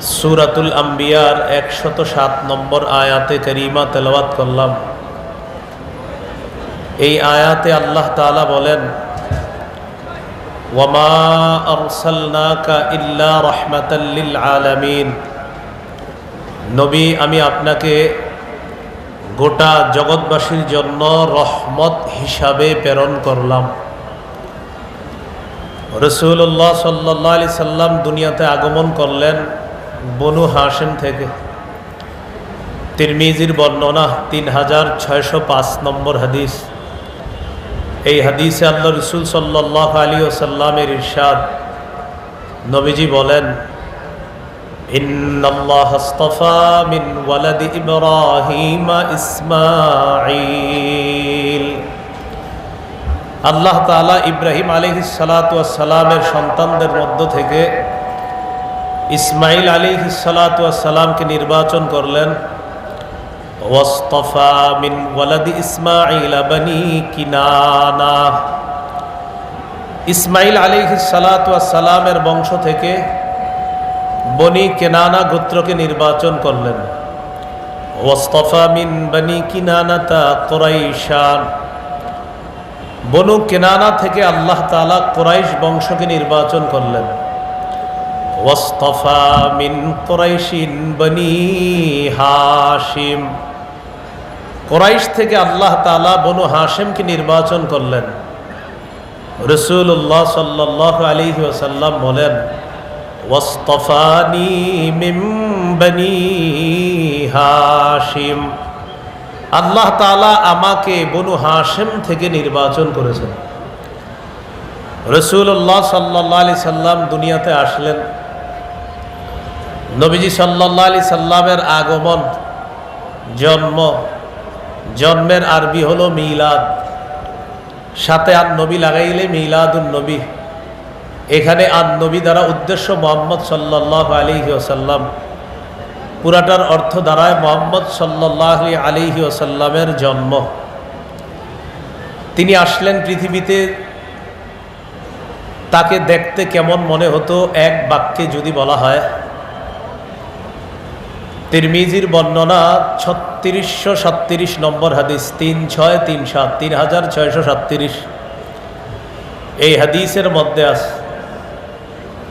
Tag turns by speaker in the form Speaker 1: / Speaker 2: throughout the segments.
Speaker 1: সুরাতুল আম্বিয়ার একশত সাত নম্বর আয়াতে করিমা তেলাওয়াত করলাম। এই আয়াতে আল্লাহ তাআলা বলেন, ওয়ামা আরসালনাকা ইল্লা রাহমাতাল লিল আলামিন। নবী, আমি আপনাকে গোটা জগৎবাসীর জন্য রহমত হিসাবে প্রেরণ করলাম। রসুল্লাহ সাল্লাহ আলি সাল্লাম দুনিয়াতে আগমন করলেন। বনু হাসেম থেকে। তিরমিজির বর্ণনা তিন হাজার ছয়শো পাঁচ নম্বর হাদিস। এই হাদিসে আল্লাহ রসুল সাল্লাহ আলী ওসাল্লামের ইরশাদ। নবীজি বলেন আল্লাহ তালা ইব্রাহিম আলহিসালামের সন্তানদের মধ্য থেকে ইসমাইল আলী সালাতামকে নির্বাচন করলেন। মিন ওয়ালাদি ইসমাইল কিনানা। ইসমাইল আলী সালাতামের বংশ থেকে বনি কেনানা গোত্রকে নির্বাচন করলেন। ওয়াস্তফা মিন বনি কিনানাতা কোরাইশান। বনু কেনানা থেকে আল্লাহ তালা কোরাইশ বংশকে নির্বাচন করলেন। ওয়াস্তফা মিন কোরাইশিন বনি হাশিম কোরাইশ থেকে আল্লাহ তালা বনু হাশিমকে নির্বাচন করলেন। রসুল্লাহ সাল্লাহ আলী ওসাল্লাম বলেন, ওয়াস্তফানি মিম হাশিম। আল্লাহ তালা আমাকে বনু হাসেম থেকে নির্বাচন করেছেন। রসুল্লাহ সাল্লাহ আলি সাল্লাম দুনিয়াতে আসলেন। নবীজি সাল্লাহ আলি সাল্লামের আগমন, জন্ম, জন্মের আরবি হলো মিলাদ। সাথে আর নবী লাগাইলে মিলাদুল নবী। এখানে আর নবী দ্বারা উদ্দেশ্য মোহাম্মদ সাল্লাহ আলী ওসাল্লাম পুরাটার অর্থ দ্বারায় মোহাম্মদ সাল্লাহ আলিহি ওসাল্লামের জন্ম। তিনি আসলেন পৃথিবীতে, তাকে দেখতে কেমন মনে হতো, এক বাক্যে যদি বলা হয় তিরমিজির বর্ণনা ছত্রিশশো সাতত্রিশ নম্বর হাদিস, তিন ছয় তিন সাত, তিন হাজার ছয়শো সাতত্রিশ। এই হাদিসের মধ্যে আছে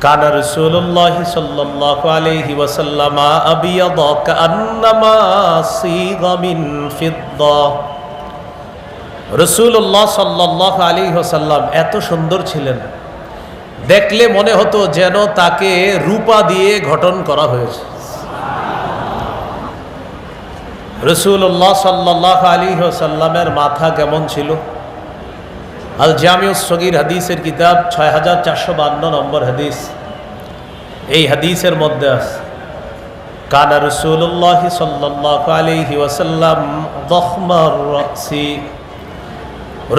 Speaker 1: কান রসুল্লাহ সাল্লাল্লাহু আলাইহি ওয়াসাল্লাম রসুল্লাহ সাল্লাল্লাহু আলাইহি ওয়াসাল্লাম এত সুন্দর ছিলেন। দেখলে মনে হতো যেন তাকে রূপা দিয়ে গঠন করা হয়েছে। রসুল্লাহ সাল্লাহ আলী সাল্লামের মাথা কেমন ছিল? আল জামিউস সগির হাদিসের কিতাব ছয় হাজার চারশো বান্ন নম্বর হাদিস। এই হাদিসের মধ্যে আছে, কানা রসুল্লাহ সাল্লাহ আলহি ওয়াসাল্লাম দহমার রসি।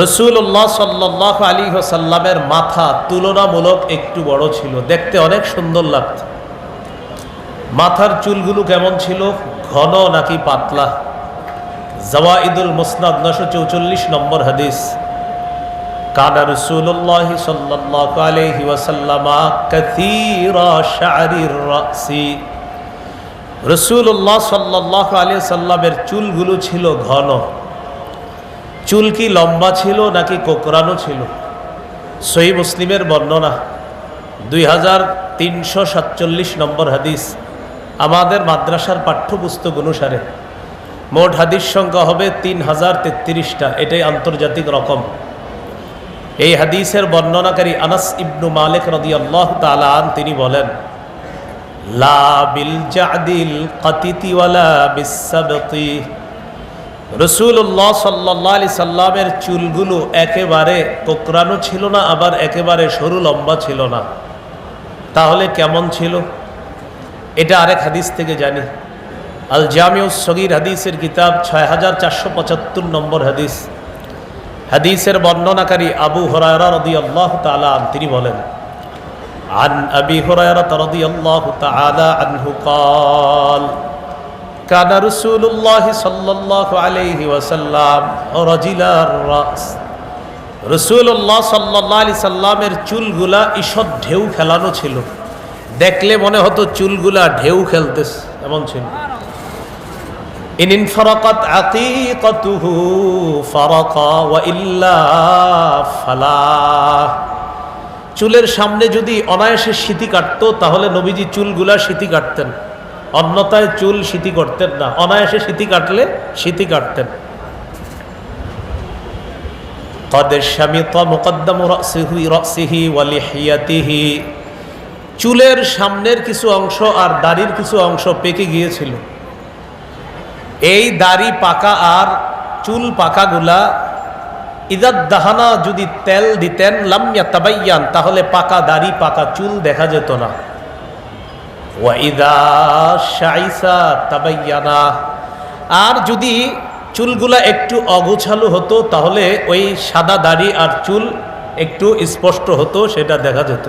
Speaker 1: রসুল্লাহ সাল্লাহ আলী ওসাল্লামের মাথা তুলনামূলক একটু বড় ছিল, দেখতে অনেক সুন্দর লাগত মাথার চুলগুলো কেমন ছিল? ঘন নাকি পাতলা? জওয়াইদুল মুসনাদ নশো চৌচল্লিশ নম্বর হাদিস। কানা রসুল্লাহ সাল্লাহ আলহি ওয়াসাল্লামা কথিরা শাহরির রাসি। রসুল্লাহ সাল্লাহ আলিয়া সাল্লামের চুলগুলো ছিল ঘন। চুল কি লম্বা ছিল নাকি কোকরানো ছিল? সহি মুসলিমের বর্ণনা। দুই হাজার তিনশো সাতচল্লিশ নম্বর হাদিস। আমাদের মাদ্রাসার পাঠ্যপুস্তক অনুসারে মোট হাদিস সংখ্যা হবে তিন হাজার তেত্রিশটা। এটাই আন্তর্জাতিক রকম। এই হাদিসের বর্ণনাকারী আনাস ইবনু মালিক রদি আল্লাহ তালান তিনি বলেন রসুল্লাহ সাল্লাহ আলি সাল্লামের চুলগুলো একেবারে কোকরানো ছিল না, আবার একেবারে সরু লম্বা ছিল না। তাহলে কেমন ছিল? এটা আরেক হাদিস থেকে জানি আল জামিউস সগির হাদিসের কিতাব ছয় হাজার চারশো পঁচাত্তর নম্বর হাদিস হাদিসের বর্ণনাকারী আবু হরায়রা রদি আল্লাহ তালা তিনি বলেন عن أبي هريرة رضي الله تعالى عنه قال كان رسول الله صلى الله عليه وسلم رجل الرأس রসুল্লাহ সাল্লাহ আলি সাল্লামের চুলগুলা ঈষৎ ঢেউ খেলানো ছিল দেখলে মনে হতো চুলগুলা ঢেউ খেলতেছে এমন ছিল ইন ইনফারাকাত আকিকাতুহু ফারাকা ওয়া ইল্লা ফালা চুলের সামনে যদি অনায়াসে সিতি কাটতো তাহলে নবীজি চুলগুলা সিতি কাটতেন অন্যতায় চুল সিতি করতেন না অনায়াসে সিতি কাটলে সিতি কাটতেন قد شمط مقدم رأسه رأسه ولحيته চুলের সামনের কিছু অংশ আর দাড়ির কিছু অংশ পেকে গিয়েছিল। এই দাড়ি পাকা আর চুল পাকাগুলা ইদাত দাহানা যদি তেল দিতেন লামিয়া তাবাইয়ান তাহলে পাকা দাড়ি, পাকা চুল দেখা যেত না। ওয়াইদা তাবাইয়ানা আর যদি চুলগুলা একটু অগোছালো হতো, তাহলে ওই সাদা দাড়ি আর চুল একটু স্পষ্ট হতো, সেটা দেখা যেত।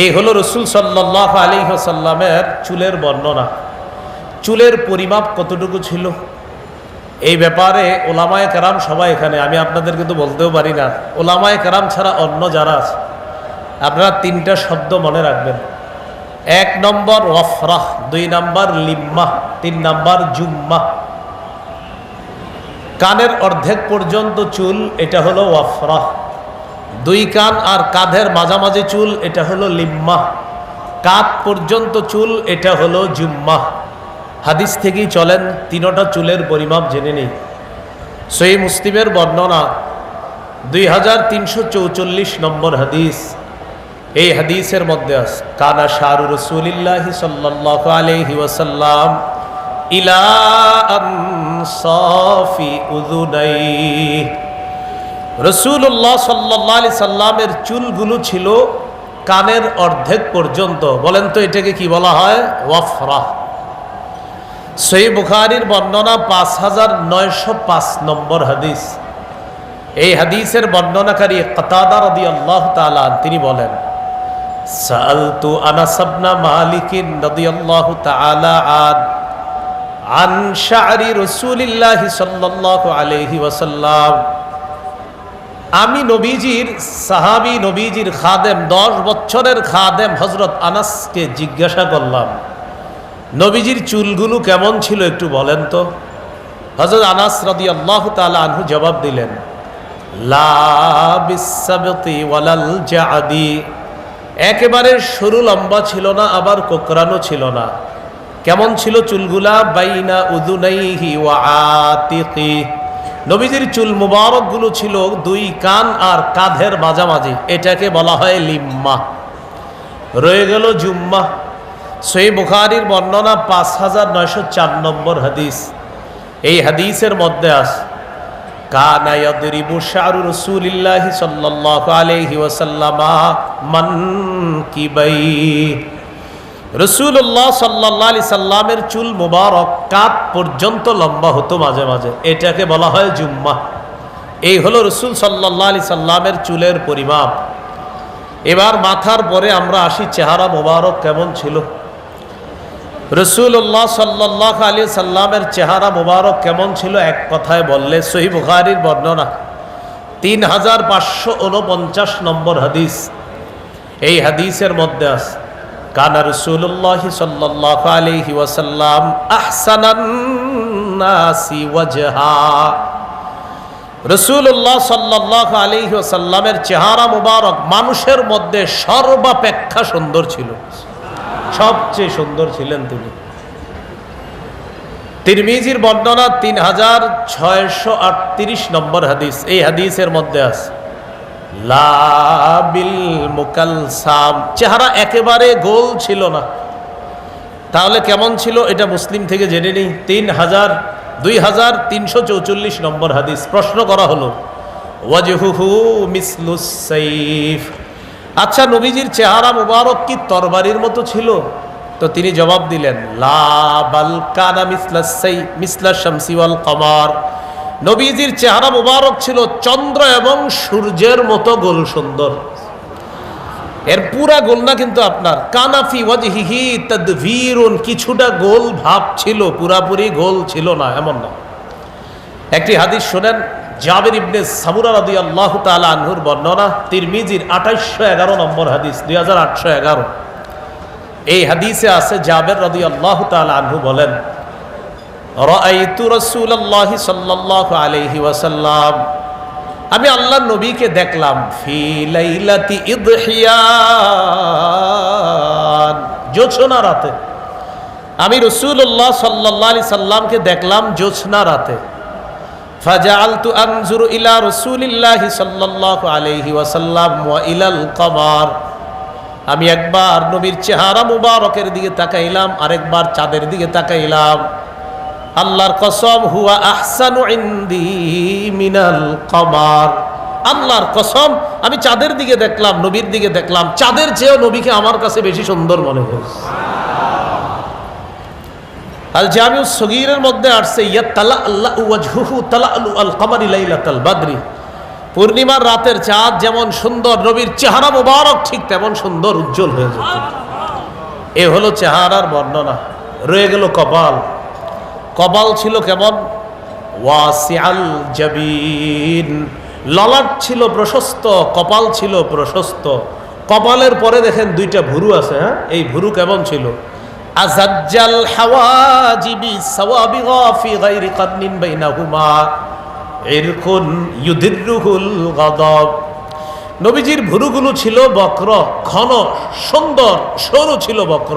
Speaker 1: এই হলো রসুল সাল্লাহ আলী সাল্লামের চুলের বর্ণনা। চুলের পরিমাপ কতটুকু ছিল? এই ব্যাপারে ওলামায় কারাম সবাই এখানে, আমি আপনাদেরকে তো বলতেও পারি না। ওলামায় কারাম ছাড়া অন্য যারা আছে, আপনারা তিনটা শব্দ মনে রাখবেন। এক নম্বর ওয়ফরাহ, দুই নম্বর লিম্মা তিন নম্বর জুম্মা কানের অর্ধেক পর্যন্ত চুল, এটা হলো ওয়াফরাহ। দুই কান আর কাঁধের মাঝামাঝি চুল, এটা হলো লিম্মা কাঁধ পর্যন্ত চুল, এটা হলো জুম্মা হাদিস থেকেই চলেন, তিনোটা চুলের পরিমাপ জেনে নেই। সই মুসলিমের বর্ণনা, দুই হাজার তিনশো চৌচল্লিশ নম্বর হাদিস। এই হাদিসের মধ্যে কানা শাহরু রসুলিল্লাহি সাল্লাহ আলহি ওয়াসাল্লাম ইলা আনসাফি উদুনাই রসুল্লাহ সাল্লাহ আলি সাল্লামের চুলগুলো ছিল কানের অর্ধেক পর্যন্ত। বলেন তো এটাকে কি বলা হয়? ওয়াফরা। সই বুখারির বর্ণনা পাঁচ হাজার নয়শো পাঁচ নম্বর হাদিস। এই হাদিসের বর্ণনাকারী কতাদার রদি আল্লাহ তালান তিনি বলেন সালতু আনাসাবনা মালিকিন রদি আল্লাহ তালা আন আন শাহরি রসুলিল্লাহি আলাইহি ওয়াসাল্লাম আমি নবীজির সাহাবি, নবীজির খাদেম, দশ বছরের খাদেম হজরত আনাসকে জিজ্ঞাসা করলাম, নবীজির চুলগুলো কেমন ছিল একটু বলেন তো? হজরত আনাস রদি আল্লাহ তালা আনহু জবাব দিলেন একেবারে সরু লম্বা ছিল না, আবার কোকরানো ছিল না। কেমন ছিল চুলগুলা? বাইনা উদুনাইহি ওয়া আতিকি। নবীজির চুল মুবারকগুলো ছিল দুই কান আর কাঁধের মাঝামাঝি। এটাকে বলা হয় লিম্মা। রয়ে গেল জুম্মা। সই বুখারির বর্ণনা পাঁচ হাজার নয়শো চার নম্বর হাদিস। এই হাদিসের মধ্যে আস কানা ইয়াদরিবু শারু রাসূলিল্লাহি সাল্লাল্লাহু আলাইহি ওয়াসাল্লামা রসুল্লাহ সাল্লাহ আলি সাল্লামের চুল মুবারক কাপ পর্যন্ত লম্বা হতো মাঝে মাঝে। এটাকে বলা হয় জুম্মা। এই হলো রসুল সাল্লাহ আলি সাল্লামের চুলের পরিমাপ। এবার মাথার পরে আমরা আসি, চেহারা মুবারক কেমন ছিল? রসুল্লাহ সাল্লাহ আলী সাল্লামের চেহারা মুবারক কেমন ছিল এক কথায় বললে, সহি বুখারির বর্ণনা, তিন হাজার পাঁচশো উনপঞ্চাশ নম্বর হাদিস। এই হাদিসের মধ্যে আছে কানা রসুল্লাহ সাল্লাহ আলহি ওয়াসাল্লাম ওয়াজহা। রসুল্লাহ সাল্লাহ আলহি ওসাল্লামের চেহারা মুবারক মানুষের মধ্যে সর্বাপেক্ষা সুন্দর ছিল। সবচেয়ে সুন্দর ছিলেন তিনি। তিরমিজির বর্ণনা তিন হাজার ছয়শো আটত্রিশ নম্বর হাদিস, এই হাদিসের মধ্যে আছে। চেহারা একেবারে গোল ছিল না। তাহলে কেমন ছিল এটা মুসলিম থেকে জেনে নিই। তিন হাজার, দুই হাজার তিনশো চৌচল্লিশ নম্বর হাদিস। প্রশ্ন করা হলো আচ্ছা নবীজির চেহারা মুবারক কি তরবারির মতো ছিল? তো তিনি জবাব দিলেন, লা বাল কানা মিসলা মিসলা শামসি ওয়াল কমার। নবীজির চেহারা মুবারক ছিল চন্দ্র এবং সূর্যের মতো গোল সুন্দর। এর পুরা গোল না কিন্তু আপনার কানাফি ওয়াজহিহি তাদভীরুন কিছুটা গোল ভাব ছিল, পুরাপুরি গোল ছিল না, এমন না। একটি হাদিস শুনেন, জাবির ইবনে সামুরা রাদিয়াল্লাহু তাআলা আনহুর বর্ণনা, তিরমিজির 2811 নম্বর হাদিস 2811 এই হাদিসে আছে জাবের রদি আল্লাহ আনহু বলেন রাআইতু রাসূলুল্লাহি সাল্লাল্লাহু আলাইহি ওয়াসাল্লাম। আমি আল্লাহর নবীকে দেখলাম, ফি লাইলাতি ইদহিয়ান, জোছনা রাতে। আমি রসুল্লাহ সাল্লাহ আলি সাল্লামকে দেখলাম জোছনা রাতে। ফাজালতু আনজুরু ইলা রসুলিল্লাহি সাল্লাল্লাহু আলাইহি ওয়াসাল্লাম ওয়া ইলাল কমার। আমি একবার নবীর চেহারা মুবারকের দিকে তাকাইলাম, আরেকবার চাঁদের দিকে তাকাইলাম। আল্লাহর কসম, হুয়া আহসানু ইনদি মিনাল কমার। আল্লাহর কসম, আমি চাঁদের দিকে দেখলাম, নবীর দিকে দেখলাম। চাঁদের চেয়েও নবীকে আমার কাছে বেশি সুন্দর মনে হয়েছে। আল জামিউ সগীরের মধ্যে আসছে, ইয়া তালা আল্লাহ ওয়াজহুহু তালা আলু আল কমারি লাইলাতাল বাদরি। পূর্ণিমার রাতের চাঁদ যেমন সুন্দর, নবীর চেহারা মুবারক ঠিক তেমন সুন্দর, উজ্জ্বল হয়ে যেত। এ হলো চেহারার বর্ণনা। রয়ে গেল কপাল। কপাল ছিল কেমন? ওয়াসিআল জাবিন। ললাট ছিল প্রশস্ত, কপাল ছিল প্রশস্ত। কপালের পরে দেখেন দুইটা ভুরু আছে হ্যাঁ? এই ভুরু কেমন ছিল? আজাজ্জাল হাওয়াজিবি সাওয়াবিগা ফি গায়রি কাদনিন বাইনাহুমা। ইরকুন ইউদিররুহুল গাদাব। নবীজির ভুরুগুলো ছিল বক্র, ঘন, সুন্দর, সরু ছিল বক্র।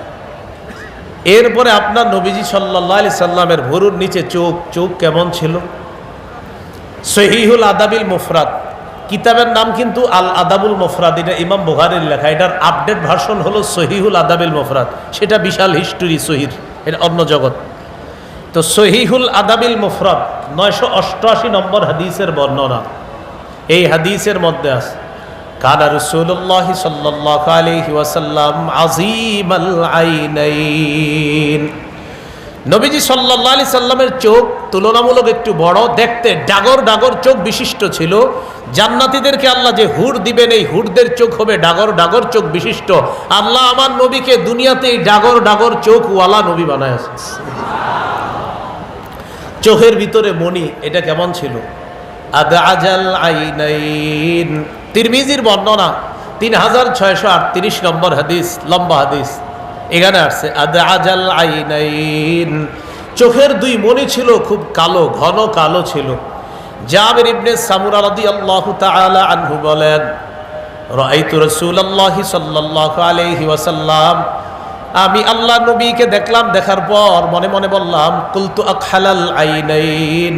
Speaker 1: এরপরে আপনার নবীজি সাল্লাহ সাল্লামের ভুরুর নিচে চোখ চোখ কেমন ছিল? সহিহুল আদাবিল মুফরাদ। কিতাবের নাম কিন্তু আল আদাবুল মুফরাদ, এটা ইমাম বুহারির লেখা। এটার আপডেট ভার্সন হলো সহিহুল আদাবিল মুফরাদ। সেটা বিশাল হিস্টোরি সহির এটা অন্য জগৎ। তো সহিহুল আদাবিল মুফরাদ, নয়শো অষ্টআশি নম্বর হাদিসের বর্ণনা। এই হাদিসের মধ্যে আছে। কানা রসুল্লাহ সাল্লাহ আলহি ওয়াসাল্লাম আজিম আল আইনাইন নবীজি সাল্লাহ আলি সাল্লামের চোখ তুলনামূলক একটু বড়, দেখতে ডাগর ডাগর চোখ বিশিষ্ট ছিল। জান্নাতীদেরকে আল্লাহ যে হুর দিবেন, এই হুরদের চোখ হবে ডাগর ডাগর চোখ বিশিষ্ট। আল্লাহ আমার নবীকে দুনিয়াতে এই ডাগর ডাগর চোখ ওয়ালা নবী বানায় চোখের ভিতরে মণি, এটা কেমন ছিল? আদাজাল আইনাইন। তিরমিজির বর্ণনা তিন হাজার ছয়শো আটত্রিশ নম্বর হাদিস, লম্বা হাদিস। এখানে আসছে আদাজাল আইনাইন। চোখের দুই মণি ছিল, খুব কালো, ঘন কালো ছিল। জাবির ইবনে সামুরা রাদিয়াল্লাহু তাআলা আনহু বলেন, রাআইতু রাসূলুল্লাহি সাল্লাল্লাহু আলাইহি ওয়াসাল্লাম। আমি আল্লাহ নবীকে দেখলাম, দেখার পর মনে মনে বললাম, কুলতু আখালাল আইনাইন।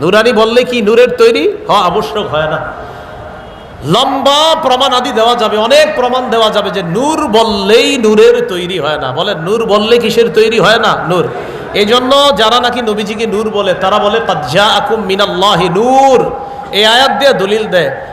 Speaker 1: নুরানি বললে কি, নূরের তৈরি? হ, আবশ্যক হয় না। লম্বা প্রমাণ আদি দেওয়া যাবে, অনেক প্রমাণ দেওয়া যাবে যে নূর বললেই নূরের তৈরি হয় না। বলে নূর বললে কিসের তৈরি হয় না? নূর। এই জন্য যারা নাকি নবীজিকে নূর বলে, তারা বলে পাজ্জা আকুম মিনাল্লাহি নূর। এই আয়াত দিয়ে দলিল দেয়।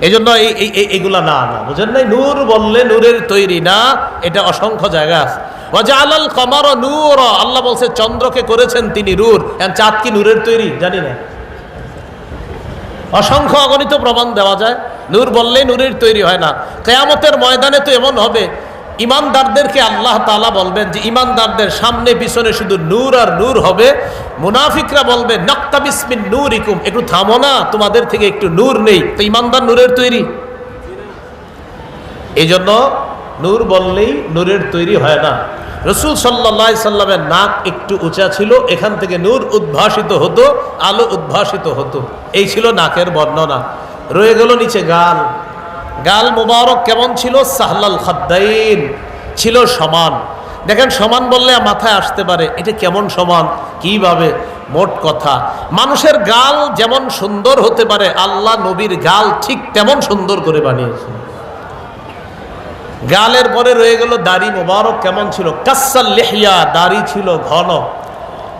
Speaker 1: এই জন্য এই, এই- এই- এইগুলা না না, বুঝেন নাই? নূর বললে নূরের তৈরি না, এটা অসংখ্য জায়গা আছে। ওয়াজালাল কমার নূর, আল্লাহ বলছে, চন্দ্রকে করেছেন তিনি নূর। চাঁদ কি নূরের তৈরি? জানি না। অসংখ্য অগণিত প্রমাণ দেওয়া যায়। নূর বললেই নূরের তৈরি হয় না। কেয়ামতের ময়দানে তো এমন হবে ইমানদারদেরকে আল্লাহ তালা বলবেন যে ইমানদারদের সামনে, পিছনে শুধু নূর আর নূর হবে। মুনাফিকরা বলবে, নক্তা বিসমিন নূর ইকুম একটু থামো না, তোমাদের থেকে একটু নূর নেই। তো ইমানদার নূরের তৈরি। এই জন্য নূর বললেই নূরের তৈরি হয় না। রসুল সাল্লাহ সাল্লামের নাক একটু উঁচা ছিল, এখান থেকে নূর উদ্ভাসিত হতো, আলো উদ্ভাসিত হতো। এই ছিল নাকের বর্ণনা। রয়ে গেল নিচে গাল। গাল মুবারক কেমন ছিল? সাহলাল খাদ্দাইন। ছিল সমান। দেখেন, সমান বললে মাথায় আসতে পারে, এটা কেমন সমান? কীভাবে? মোট কথা, মানুষের গাল যেমন সুন্দর হতে পারে, আল্লাহ নবীর গাল ঠিক তেমন সুন্দর করে বানিয়েছে গালের পরে রয়ে গেল দাড়ি মোবারক কেমন ছিল? কাসাল লেহিয়া দাড়ি ছিল ঘন।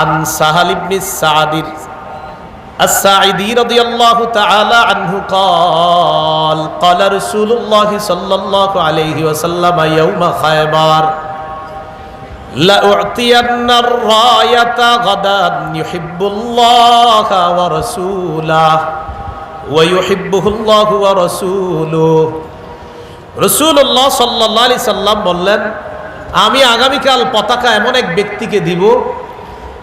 Speaker 1: আন সাহাল ইবনি সাদির الساعدي رضي الله تعالى عنه قال قال رسول الله صلى الله عليه وسلم يوم خيبر لأعطين الراية غدا يحب الله ورسوله ويحبه الله ورسوله রসুল্লাহ সাল্লাহ আলি সাল্লাম বললেন আমি আগামীকাল পতাকা এমন এক ব্যক্তিকে দিব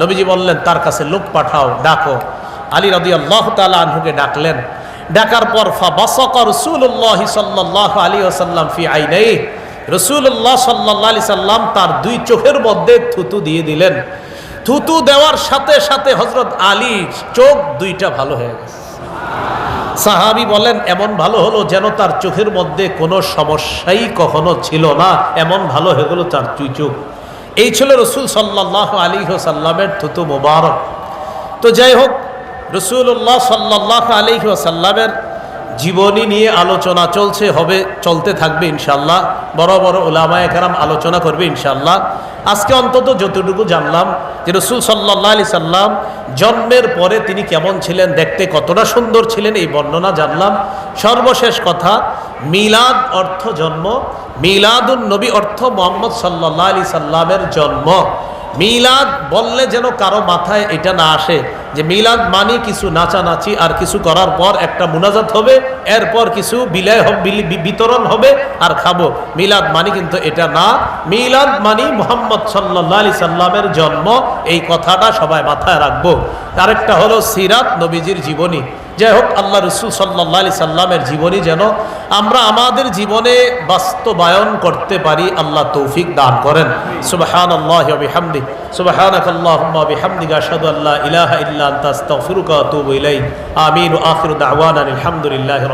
Speaker 1: নবীজি বললেন, তার কাছে লোক পাঠাও, ডাকো। আলী রদি আল্লাহ তালা আনহুকে ডাকলেন। ডাকার পর ফা বাসক রসুল্লাহ সাল্লাহ আলী আসাল্লাম ফি আইনাই রসুল্লাহ সাল্লাহ আলি সাল্লাম তার দুই চোখের মধ্যে থুতু দিয়ে দিলেন। থুতু দেওয়ার সাথে সাথে হজরত আলীর চোখ দুইটা ভালো হয়ে গেছে। সাহাবি বলেন, এমন ভালো হলো যেন তার চোখের মধ্যে কোনো সমস্যাই কখনো ছিল না। এমন ভালো হয়ে গেল তার দুই চোখ। এই ছিল রসুল সাল্লাহ আলী সাল্লামের থুতু মোবারক। তো যাই হোক রসুল্লাহ সাল্লাহ আলী সাল্লামের জীবনী নিয়ে আলোচনা চলছে, হবে, চলতে থাকবে ইনশাল্লাহ বড় বড় ওলামায় কারাম আলোচনা করবে ইনশাল্লাহ আজকে অন্তত যতটুকু জানলাম যে রসুল সাল্লাহ আলি সাল্লাম জন্মের পরে তিনি কেমন ছিলেন, দেখতে কতটা সুন্দর ছিলেন, এই বর্ণনা জানলাম। সর্বশেষ কথা, মিলাদ অর্থ জন্ম, মিলাদুন নবী অর্থ মোহাম্মদ সাল্লাহ আলি সাল্লামের জন্ম। মিলাদ বললে যেন কারও মাথায় এটা না আসে। যে মিলাদ মানি কিছু নাচানাচি আর কিছু করার পর একটা মুনাজাত হবে, এরপর কিছু বিলয় বিতরণ হবে আর খাব। মিলাদ মানি কিন্তু এটা না। মিলাদ মানি মোহাম্মদ সাল্লা আলি সাল্লামের জন্ম। এই কথাটা সবাই মাথায় রাখব। আরেকটা হলো সিরাত নবীজির জীবনী। যাই হোক, আল্লাহ রসুল সাল্লাহ সাল্লামের জীবনী যেন আমরা আমাদের জীবনে বাস্তবায়ন করতে পারি, আল্লাহ তৌফিক দান করেন। সুবাহান আল্লাহামদি আমিন দাওয়ানা আলহামদুলিল্লাহি